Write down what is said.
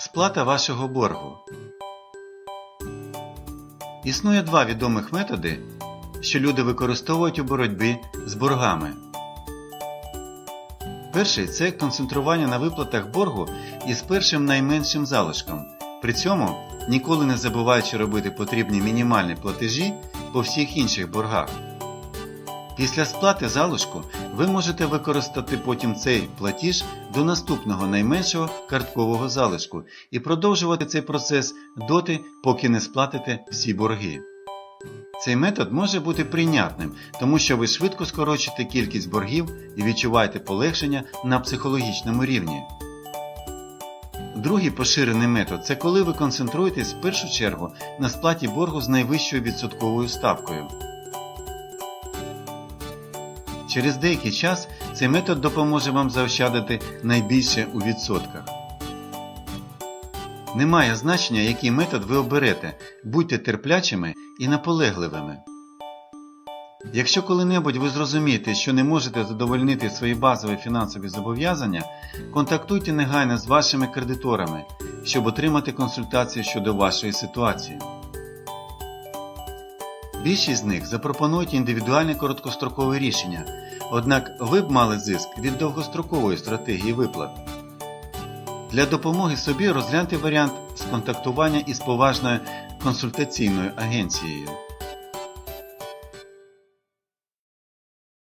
Сплата вашого боргу. Існує два відомих методи, що люди використовують у боротьбі з боргами. Перший це концентрування на виплатах боргу із першим найменшим залишком, при цьому ніколи не забуваючи робити потрібні мінімальні платежі по всіх інших боргах. Після сплати залишку ви можете використати потім цей платіж до наступного найменшого карткового залишку і продовжувати цей процес доти, поки не сплатите всі борги. Цей метод може бути прийнятним, тому що ви швидко скорочите кількість боргів і відчуваєте полегшення на психологічному рівні. Другий поширений метод це коли ви концентруєтесь в першу чергу на сплаті боргу з найвищою відсотковою ставкою. Через деякий час цей метод допоможе вам заощадити найбільше у відсотках. Немає значення, який метод ви оберете, будьте терплячими і наполегливими. Якщо коли-небудь ви зрозумієте, що не можете задовольнити свої базові фінансові зобов'язання, контактуйте негайно з вашими кредиторами, щоб отримати консультацію щодо вашої ситуації. Більшість з них запропонують індивідуальне короткострокове рішення, однак ви б мали зиск від довгострокової стратегії виплат. Для допомоги собі розгляньте варіант сконтактування із поважною консультаційною агенцією.